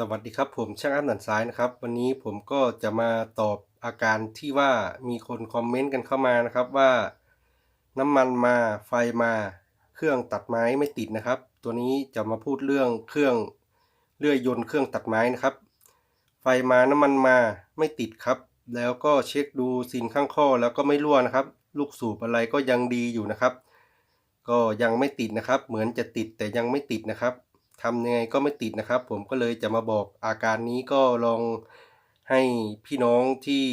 สวัสดีครับผมช่างอัพหนันซ้ายนะครับ วันนี้ผมก็จะมาตอบอาการที่ว่ามีคนคอมเมนต์กันเข้ามานะครับว่าน้ำมันมาไฟมาเครื่องตัดไม้ไม่ติดนะครับ ตัวนี้จะมาพูดเรื่องเครื่องเลื่อยยนต์เครื่องตัดไม้นะครับ ไฟมาน้ำมันมาไม่ติดครับ แล้วก็เช็คดูซินข้างข้อแล้วก็ไม่รั่วนะครับ ลูกสูบอะไรก็ยังดีอยู่นะครับ ก็ยังไม่ติดนะครับ เหมือนจะติดแต่ยังไม่ติดนะครับ ทำยังไงก็ไม่ติดนะครับ ผมก็เลยจะมาบอกอาการนี้ก็ลองให้พี่น้องที่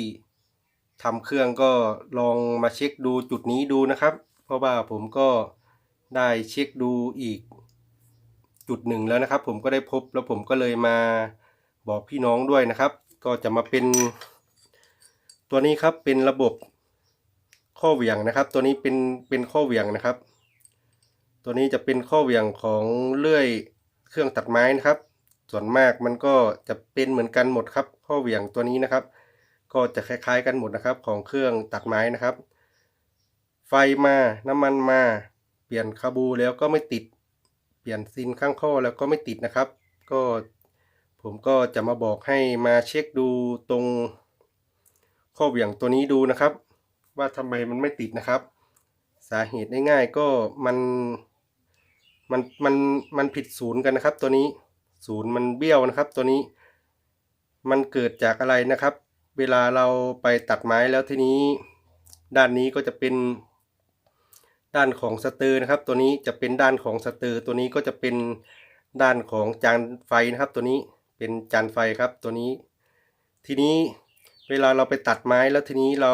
ทำเครื่องก็ลองมาเช็คดูจุดนี้ดูนะครับ เพราะว่าผมก็ได้เช็คดูอีกจุดหนึ่งแล้วนะครับ ผมก็ได้พบแล้วผมก็เลยมาบอกพี่น้องด้วยนะครับ ก็จะมาเป็น ตัวนี้ครับเป็นระบบข้อเหวี่ยงนะครับ ตัวนี้เป็นเป็นข้อเหวี่ยงนะครับ ตัวนี้จะเป็นข้อเหวี่ยงของเลื่อย เครื่องตัดไม้นะครับ ส่วนมากมันก็จะเป็นเหมือนกันหมดครับข้อเหวี่ยงตัวนี้นะครับ ก็จะคล้ายๆกันหมดนะครับ ของเครื่องตัดไม้นะครับ ไฟมาน้ำมันมา เปลี่ยนคาบูแล้วก็ไม่ติด เปลี่ยนซินข้างข้อแล้วก็ไม่ติดนะครับ ก็ผมก็จะมาบอกให้มาเช็คดูตรงข้อเหวี่ยงตัวนี้ดูนะครับ ว่าทำไมมันไม่ติดนะครับ สาเหตุง่ายๆก็มัน มันมันมันผิดศูนย์กันนะครับ ตัวนี้ศูนย์มันเบี้ยวนะครับ ตัวนี้ มันเกิดจากอะไรนะครับ เวลาเราไปตัดไม้แล้วทีนี้ ด้านนี้ก็จะเป็น ด้านของสเตอร์นะครับ ตัวนี้จะเป็นด้านของสเตอร์ ตัวนี้ก็จะเป็นด้านของจานไฟนะครับ ตัวนี้เป็นจานไฟครับ ตัวนี้ ทีนี้เวลาเราไปตัดไม้แล้วทีนี้เรา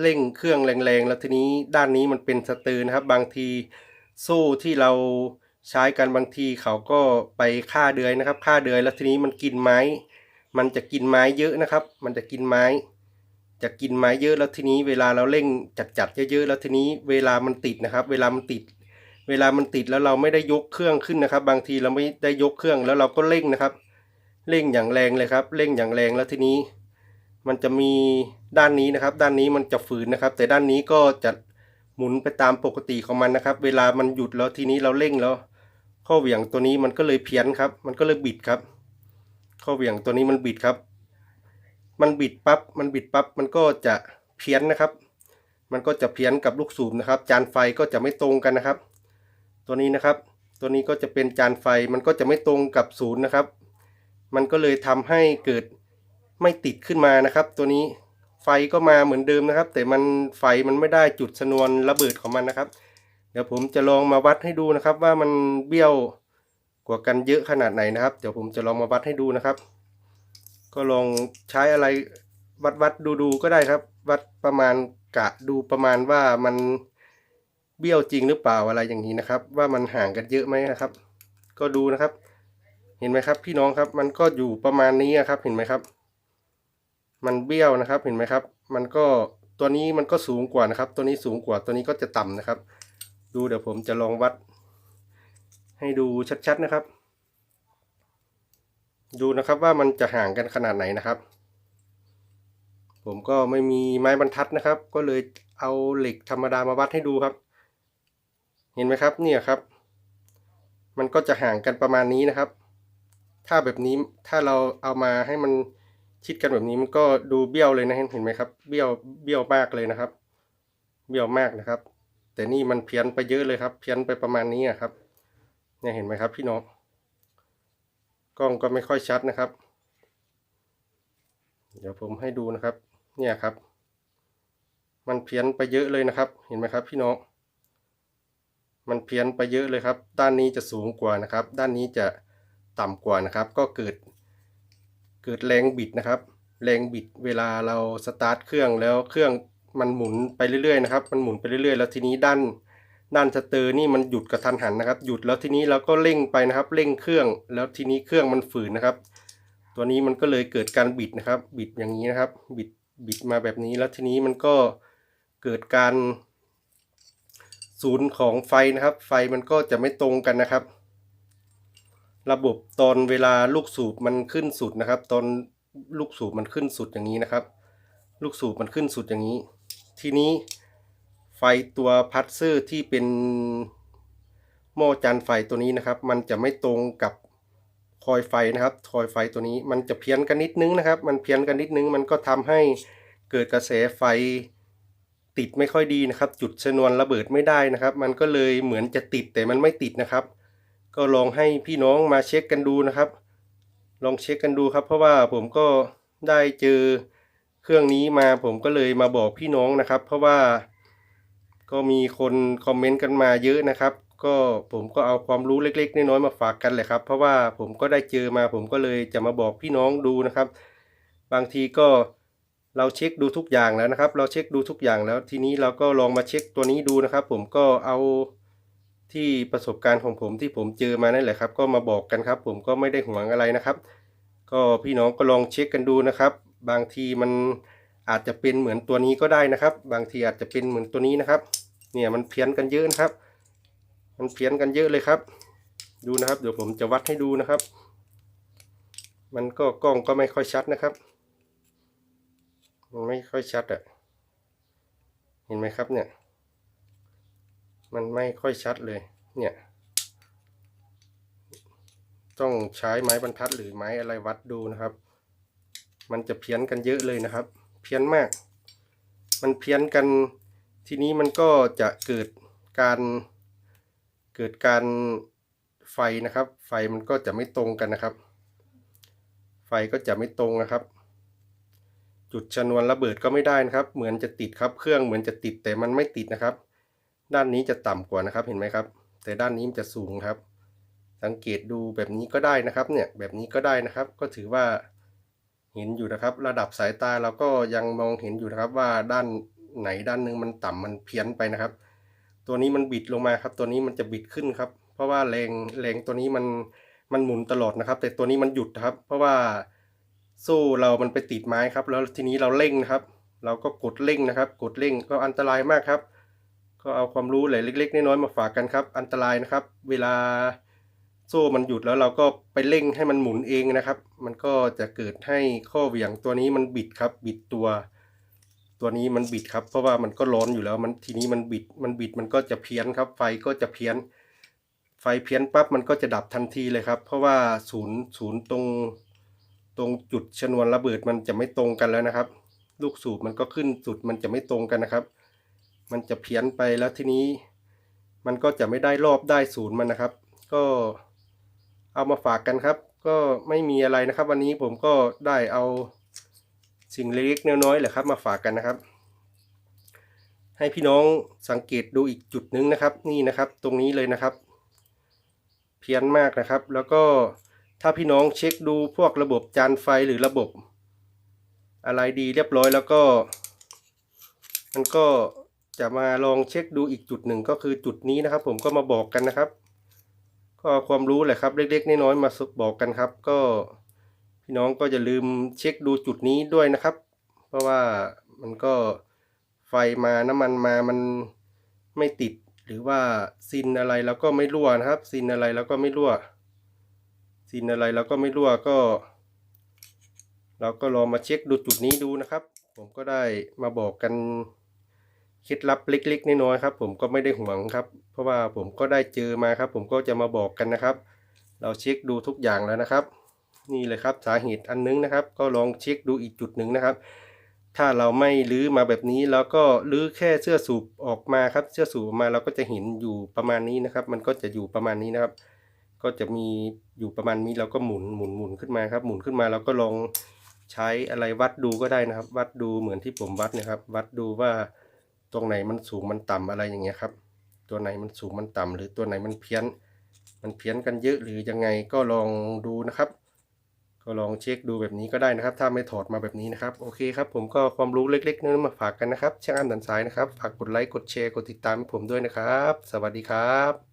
เร่งเครื่องแรงๆ แล้วทีนี้ด้านนี้มันเป็นสเตอร์นะครับ บางที โซ่ที่เราใช้กันบางทีเขาก็ไปฆ่าเดือยนะครับฆ่าเดือยแล้วทีนี้มันกินไม้ มันจะกินไม้เยอะนะครับ มันจะกินไม้ จะกินไม้เยอะแล้วทีนี้เวลาเราเร่งจัดๆเยอะๆแล้วทีนี้เวลามันติดนะครับ เวลามันติด เวลามันติดแล้วเราไม่ได้ยกเครื่องขึ้นนะครับ บางทีเราไม่ได้ยกเครื่องแล้วเราก็เร่งนะครับ เร่งอย่างแรงเลยครับ เร่งอย่างแรงแล้วทีนี้ มันจะมีด้านนี้นะครับ ด้านนี้มันจะฝืนนะครับ แต่ด้านนี้ก็จะ หมุนไปตามปกติของมันนะครับ เวลามันหยุดแล้วทีนี้เราเร่งแล้ว ข้อเหวี่ยงตัวนี้มันก็เลยเพี้ยนครับ มันก็เลยบิดครับ ข้อเหวี่ยงตัวนี้มันบิดครับ มันบิดปั๊บมันบิดปั๊บมันก็จะเพี้ยนนะครับ มันก็จะเพี้ยนกับลูกสูบนะครับ จานไฟก็จะไม่ตรงกันนะครับ ตัวนี้นะครับ ตัวนี้ก็จะเป็นจานไฟมันก็จะไม่ตรงกับศูนย์นะครับ มันก็เลยทำให้เกิดไม่ติดขึ้นมานะครับ ตัวนี้ ไฟก็มาเหมือนเดิมนะครับ แต่มันไฟมันไม่ได้จุดชนวนระเบิดของมันนะครับ เดี๋ยวผมจะลองมาวัดให้ดูนะครับ ว่ามันเบี้ยวกว่ากันเยอะขนาดไหนนะครับ เดี๋ยวผมจะลองมาวัดให้ดูนะครับ ก็ลองใช้อะไรวัดวัดดูดูก็ได้ครับ วัดประมาณกะดูประมาณว่ามันเบี้ยวจริงหรือเปล่าอะไรอย่างนี้นะครับ ว่ามันห่างกันเยอะไหมนะครับ ก็ดูนะครับ เห็นไหมครับ พี่น้องครับ มันก็อยู่ประมาณนี้ครับ เห็นไหมครับ มันเบี้ยวนะครับเห็นไหมครับ มันก็ตัวนี้มันก็สูงกว่านะครับ ตัวนี้สูงกว่าตัวนี้ก็จะต่ำนะครับ ดูเดี๋ยวผมจะลองวัด ให้ดูชัดๆนะครับ ดูนะครับว่ามันจะห่างกันขนาดไหนนะครับ ผมก็ไม่มีไม้บรรทัดนะครับ ก็เลยเอาเหล็กธรรมดามาวัดให้ดูครับ เห็นไหมครับเนี่ยครับ มันก็จะห่างกันประมาณนี้นะครับ ถ้าแบบนี้ถ้าเราเอามาให้มัน ชิดกันแบบนี้มันก็ดูเบี้ยวเลยนะเห็นไหมครับ เบี้ยวเบี้ยวมากเลยนะครับ เบี้ยวมากนะครับ แต่นี่มันเพี้ยนไปเยอะเลยครับ เพี้ยนไปประมาณนี้ครับเนี่ยเห็นไหมครับ พี่น้องกล้องก็ไม่ค่อยชัดนะครับ เดี๋ยวผมให้ดูนะครับ เนี่ยครับ มันเพี้ยนไปเยอะเลยนะครับ เห็นไหมครับ พี่น้องมันเพี้ยนไปเยอะเลยครับ ด้านนี้จะสูงกว่านะครับ ด้านนี้จะต่ำกว่านะครับ ก็เกิด เกิดแรงบิดนะครับ แรงบิดเวลาเราสตาร์ทเครื่องแล้วเครื่องมันหมุนไปเรื่อยๆนะครับ มันหมุนไปเรื่อยๆ แล้วทีนี้ด้านด้านสเตอร์นี่มันหยุดกระทันหันนะครับ หยุดแล้วทีนี้เราก็เร่งไปนะครับ เร่งเครื่อง แล้วทีนี้เครื่องมันฝืนนะครับ ตัวนี้มันก็เลยเกิดการบิดนะครับ บิดอย่างนี้นะครับ บิดบิดมาแบบนี้ แล้วทีนี้มันก็เกิดการศูนย์ของไฟนะครับ ไฟมันก็จะไม่ตรงกันนะครับ ระบบตอนเวลาลูกสูบมันขึ้นสุดนะครับ ตอนลูกสูบมันขึ้นสุดอย่างนี้นะครับ ลูกสูบมันขึ้นสุดอย่างนี้ ทีนี้ไฟตัวพัดเซอร์ที่เป็นหม้อจานไฟตัวนี้นะครับ มันจะไม่ตรงกับคอยไฟนะครับคอยไฟตัวนี้มันจะเพี้ยนกันนิดนึงนะครับ มันเพี้ยนกันนิดนึง มันก็ทำให้เกิดกระแสไฟติดไม่ค่อยดีนะครับ จุดชนวนระเบิดไม่ได้นะครับ มันก็เลยเหมือนจะติดแต่มันไม่ติดนะครับ ก็ลองให้พี่น้องมาเช็คกันดูนะครับ ลองเช็คกันดูครับ เพราะว่าผมก็ได้เจอเครื่องนี้มาผมก็เลยมาบอกพี่น้องนะครับ เพราะว่าก็มีคนคอมเมนต์กันมาเยอะนะครับ ก็ผมก็เอาความรู้เล็กๆน้อยๆมาฝากกันแหละครับ เพราะว่าผมก็ได้เจอมาผมก็เลยจะมาบอกพี่น้องดูนะครับ บางทีก็เราเช็คดูทุกอย่างแล้วนะครับ เราเช็คดูทุกอย่างแล้วทีนี้เราก็ลองมาเช็คตัวนี้ดูนะครับ ผมก็เอา ที่ประสบการณ์ของผมที่ผมเจอมานั่นแหละครับ ก็มาบอกกันครับ ผมก็ไม่ได้ห่วงอะไรนะครับ ก็พี่น้องก็ลองเช็คกันดูนะครับ บางทีมันอาจจะเป็นเหมือนตัวนี้ก็ได้นะครับ บางทีอาจจะเป็นเหมือนตัวนี้นะครับ เนี่ยมันเพี้ยนกันเยอะนะครับ มันเพี้ยนกันเยอะเลยครับ ดูนะครับ เดี๋ยวผมจะวัดให้ดูนะครับ มันก็กล้องก็ไม่ค่อยชัดนะครับ มันไม่ค่อยชัดอะ่ะ เห็นไหมครับเนี่ย มันไม่ค่อยชัดเลย เนี่ย ต้องใช้ไม้บรรทัดหรือไม้อะไรวัดดูนะครับ มันจะเพี้ยนกันเยอะเลยนะครับ เพี้ยนมาก มันเพี้ยนกัน ทีนี้มันก็จะเกิดการ เกิดการไฟนะครับ ไฟมันก็จะไม่ตรงกันนะครับ ไฟก็จะไม่ตรงนะครับ จุดชนวนระเบิดก็ไม่ได้นะครับ เหมือนจะติดครับ เครื่องเหมือนจะติดแต่มันไม่ติดนะครับ ด้านนี้จะต่ำกว่านะครับเห็นไหมครับ แต่ด้านนี้มันจะสูงครับ สังเกตดูแบบนี้ก็ได้นะครับเนี่ยแบบนี้ก็ได้นะครับ ก็ถือว่าเห็นอยู่นะครับ ระดับสายตาเราก็ยังมองเห็นอยู่นะครับว่าด้านไหนด้านหนึ่งมันต่ำมันเพี้ยนไปนะครับ ตัวนี้มันบิดลงมาครับ ตัวนี้มันจะบิดขึ้นครับ เพราะว่าแรงแรงตัวนี้มันมันหมุนตลอดนะครับ แต่ตัวนี้มันหยุดครับ เพราะว่าโซ่เรามันไปติดไม้ครับ แล้วทีนี้เราเร่งนะครับ เราก็กดเร่งนะครับ กดเร่งก็อันตรายมากครับ ก็เอาความรู้หลายเล็ก ๆ น้อยๆมาฝากกันครับ อันตรายนะครับ เวลาโซ่มันหยุดแล้วเราก็ไปเร่งให้มันหมุนเองนะครับ มันก็จะเกิดให้ข้อเหวี่ยงตัวนี้มันบิดครับ บิดตัว ตัวนี้มันบิดครับ เพราะว่ามันก็ร้อนอยู่แล้ว มันทีนี้มันบิด มันบิดมันก็จะเพี้ยนครับ ไฟก็จะเพี้ยน ไฟเพี้ยนปั๊บมันก็จะดับทันทีเลยครับ เพราะว่าศูนย์ศูนย์ตรง ตรงจุดชนวนระเบิดมันจะไม่ตรงกันแล้วนะครับ ลูกสูบมันก็ขึ้นสุดมันจะไม่ตรงกันนะครับ มันจะเพี้ยนไปแล้วทีนี้ มันก็จะไม่ได้รอบได้ศูนย์มันนะครับ ก็เอามาฝากกันครับ ก็ไม่มีอะไรนะครับ วันนี้ผมก็ได้เอาสิ่งเล็กๆน้อยๆแหละครับ มาฝากกันนะครับ ให้พี่น้องสังเกตดูอีกจุดหนึ่งนะครับ นี่นะครับ ตรงนี้เลยนะครับ เพี้ยนมากนะครับ แล้วก็ถ้าพี่น้องเช็คดูพวกระบบจานไฟหรือระบบ อะไรดีเรียบร้อยแล้วก็ มันก็ จะมาลองเช็คดูอีกจุดหนึ่งก็คือจุดนี้นะครับ ผมก็มาบอกกันนะครับ ก็เอาความรู้แหละครับเล็กๆน้อยๆมาบอกกันครับ ก็พี่น้องก็อย่าลืมเช็คดูจุดนี้ด้วยนะครับ เพราะว่ามันก็ไฟมาน้ำมันมามันไม่ติดหรือว่าซินอะไรเราก็ไม่รั่วนะครับซินอะไรเราก็ไม่รั่วซินอะไรเราก็ไม่รั่วก็ เราก็ลองมาเช็คดูจุดนี้ดูนะครับ ผมก็ได้มาบอกกัน เคล็ดลับเล็กๆน้อยๆครับ ผมก็ไม่ได้ห่วงครับ เพราะว่าผมก็ได้เจอมาครับ ผมก็จะมาบอกกันนะครับ เราเช็คดูทุกอย่างแล้วนะครับ นี่เลยครับสาเหตุอันนึงนะครับ ก็ลองเช็คดูอีกจุดหนึ่งนะครับ ถ้าเราไม่ลื้อมาแบบนี้แล้วก็ลื้อแค่เสื้อสูบออกมาครับ เสื้อสูบออกมาเราก็จะเห็นอยู่ประมาณนี้นะครับ มันก็จะอยู่ประมาณนี้นะครับ ก็จะมีอยู่ประมาณนี้เราก็หมุนหมุนหมุนขึ้นมาครับ หมุนขึ้นมาเราก็ลองใช้อะไรวัดดูก็ได้นะครับ วัดดูเหมือนที่ผมวัดนะครับ วัดดูว่า ตรงไหนมันสูงมันต่ำอะไรอย่างเงี้ยครับ ตัวไหนมันสูงมันต่ำหรือตัวไหนมันเพี้ยน มันเพี้ยนกันเยอะหรือยังไงก็ลองดูนะครับ ก็ลองเช็คดูแบบนี้ก็ได้นะครับ ถ้าไม่ถอดมาแบบนี้นะครับ โอเคครับ ผมก็ความรู้เล็กๆนั้นมาฝากกันนะครับช่างอันดันสายนะครับ ฝากกดไลค์กดแชร์กดติดตามผมด้วยนะครับ สวัสดีครับ